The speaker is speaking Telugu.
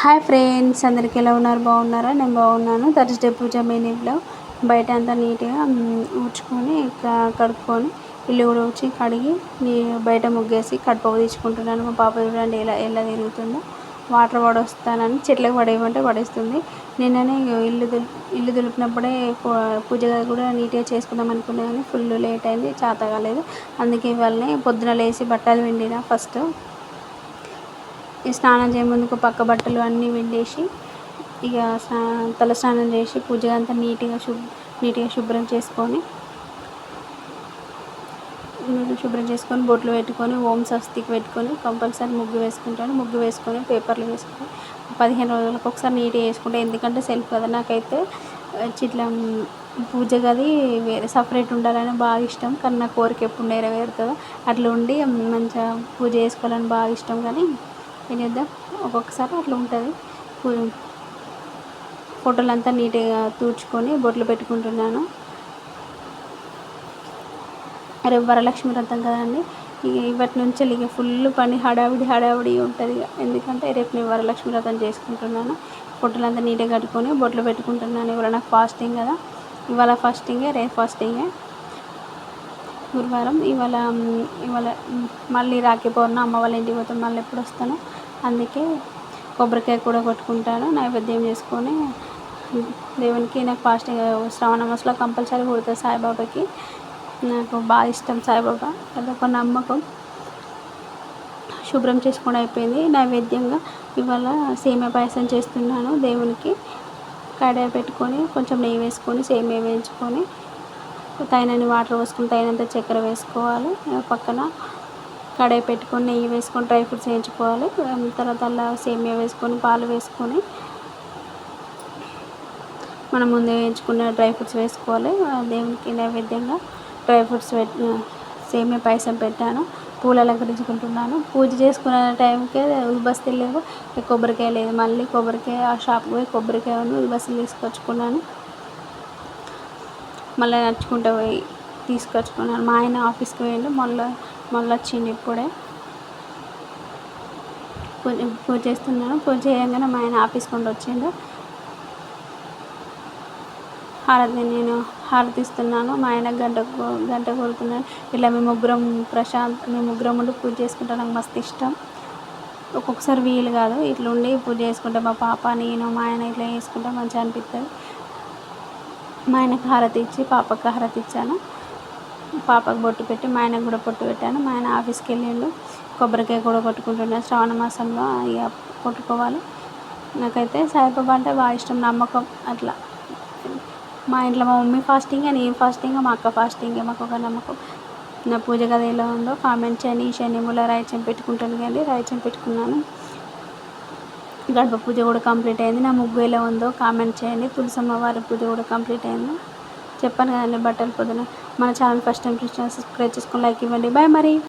హాయ్ ఫ్రెండ్స్ అందరికీ ఎలా ఉన్నారు? బాగున్నారా? నేను బాగున్నాను. థర్స్డే పూజ మెనీలో బయట అంతా నీట్గా ఊడ్చుకొని కడుక్కొని ఇల్లు కూడా వచ్చి కడిగి బయట ముగ్గేసి కడుపు తీసుకుంటున్నాను మా పాప చూడండి ఎలా ఎలా తిరుగుతుందో. వాటర్ పడొస్తానని చెట్లకు పడేయమంటే పడేస్తుంది. నిన్ననే ఇల్లు దులు ఇల్లు దులిపినప్పుడే పూజ కూడా నీట్గా చేసుకుందాం అనుకున్నా కానీ ఫుల్ లేట్ అయింది చేత కాలేదు అందుకే ఇవాళనే పొద్దున లేచి బట్టలు పిండిన ఫస్ట్. స్నానం చేయ ముందుకు పక్క బట్టలు అన్నీ పిండేసి ఇక తల స్నానం చేసి పూజ అంతా నీట్గా శుభ్ నీట్గా శుభ్రం చేసుకొని శుభ్రం చేసుకొని బొట్లు పెట్టుకొని ఓం స్వస్తికి పెట్టుకొని కంపల్సరీ ముగ్గు వేసుకుంటాను. ముగ్గు వేసుకొని పేపర్లు వేసుకొని పదిహేను రోజులకు ఒకసారి నీట్గా వేసుకుంటాను ఎందుకంటే సెల్ఫ్ కదా. నాకైతే ఇట్లా పూజ గది వేరే సపరేట్ ఉండాలని బాగా ఇష్టం. కానీ నా కోరిక ఎప్పుడు నెరవేరుతుందో అట్లా ఉండి మంచిగా పూజ చేసుకోవాలని బాగా ఇష్టం. కానీ ఏం చేద్దాం? ఒక్కొక్కసారి అట్లా ఉంటుంది. ఫోటోలు అంతా నీట్గా తూడ్చుకొని బొట్లు పెట్టుకుంటున్నాను. రేపు వరలక్ష్మి వ్రతం కదండి ఇప్పటి నుంచి ఇక ఫుల్ పని హడావిడి హడావిడి ఉంటుంది ఎందుకంటే రేపు నేను వరలక్ష్మి వ్రతం చేసుకుంటున్నాను. ఫోటోలు అంతా నీట్గా కట్టుకొని బొట్లు పెట్టుకుంటున్నాను. ఇవాళ నాకు ఫాస్టింగ్ కదా. ఇవాళ ఫాస్టింగే రేపు ఫాస్టింగే. గురువారం ఇవాళ ఇవాళ మళ్ళీ రాఖీ పౌర్ణ అమ్మ వాళ్ళ ఇంటికి పోతే మళ్ళీ ఎప్పుడు వస్తాను? అందుకే కొబ్బరికాయ కూడా కొట్టుకుంటాను నైవేద్యం చేసుకొని దేవునికి నాకు ఫాస్టింగ్ శ్రావణ మాసంలో కంపల్సరీ కొడుతుంది సాయిబాబాకి. నాకు బాగా ఇష్టం సాయిబాబా. అదొక నమ్మకం. శుభ్రం చేసుకుని అయిపోయింది. నైవేద్యంగా ఇవాళ సేమియా పాయసం చేస్తున్నాను దేవునికి. కడాయి పెట్టుకొని కొంచెం నెయ్యి వేసుకొని సేమియా వేయించుకొని తగినన్ని వాటర్ పోసుకొని తగినంత చక్కెర వేసుకోవాలి. పక్కన కడాయి పెట్టుకొని నెయ్యి వేసుకొని డ్రై ఫ్రూట్స్ వేయించుకోవాలి. తర్వాత అలా సేమియా వేసుకొని పాలు వేసుకొని మనం ముందే వేయించుకున్న డ్రై ఫ్రూట్స్ వేసుకోవాలి. దేవునికి నైవేద్యంగా డ్రై ఫ్రూట్స్ పెట్టి సేమియా పాయసం పెట్టాను. పూలు అలంకరించుకుంటున్నాను. పూజ చేసుకునే టైంకే ఉల్బస్తీ లేవు. కొబ్బరికాయ లేదు. మళ్ళీ కొబ్బరికాయ ఆ షాప్కి పోయి కొబ్బరికాయ ఉల్బస్తీలు తీసుకొచ్చుకున్నాను. మళ్ళీ నడుచుకుంటూ పోయి తీసుకొచ్చుకున్నాను. మా ఆయన ఆఫీస్కి పోయిండు. మళ్ళీ మళ్ళీ వచ్చిండు ఇప్పుడే పూజ పూజ చేస్తున్నాను. పూజ చేయగానే మా ఆయన ఆఫీస్ కొండ వచ్చిండు. హారతి నేను హారతి ఇస్తున్నాను మా ఆయన గంట గంట కోరుతున్నాను ఇలా మేము ముగ్గురం ప్రశాంత్ మేము ముగ్గురం ఉండి పూజ చేసుకుంటే. నాకు మస్తు ఇష్టం. ఒక్కొక్కసారి వీలు కాదు. ఇట్లా ఉండి పూజ చేసుకుంటే. మా పాప నేను మా ఆయన ఇట్లా చేసుకుంటే మంచిగా అనిపిస్తుంది మా ఆయనకు హారతి ఇచ్చి పాపకు హారతి ఇచ్చాను. పాపకు బొట్టు పెట్టి మా ఆయనకు కూడా బొట్టు పెట్టాను. మా ఆయన ఆఫీస్కి వెళ్ళిండు. కొబ్బరికాయ కూడా కొట్టుకుంటున్నాను శ్రావణ మాసంలో ఇక కొట్టుకోవాలి. నాకైతే సాయిబాబా అంటే బాగా ఇష్టం నమ్మకం అట్లా. మా ఇంట్లో మా మమ్మీ ఫాస్టింగ్ నేను ఫాస్టింగ్ మా అక్క ఫాస్టింగ్ మాకు ఒక నమ్మకం. నా పూజ గది ఎలా ఉందో కామెంట్ చేయండి. శని మూల రాయచం పెట్టుకుంటాను కానీ రాయచం పెట్టుకున్నాను. గడప పూజ కూడా కంప్లీట్ అయింది. నా ముగ్గు ఎలా ఉందో కామెంట్ చేయండి. తులసమ్మ వారి పూజ కూడా కంప్లీట్ అయింది. చెప్పాను కదండి బట్టల పొద్దున మన ఛానల్ ఫస్ట్ టైం చూసిన సబ్స్క్రైబ్ చేసుకుని లైక్ ఇవ్వండి. బాయ్ మరి.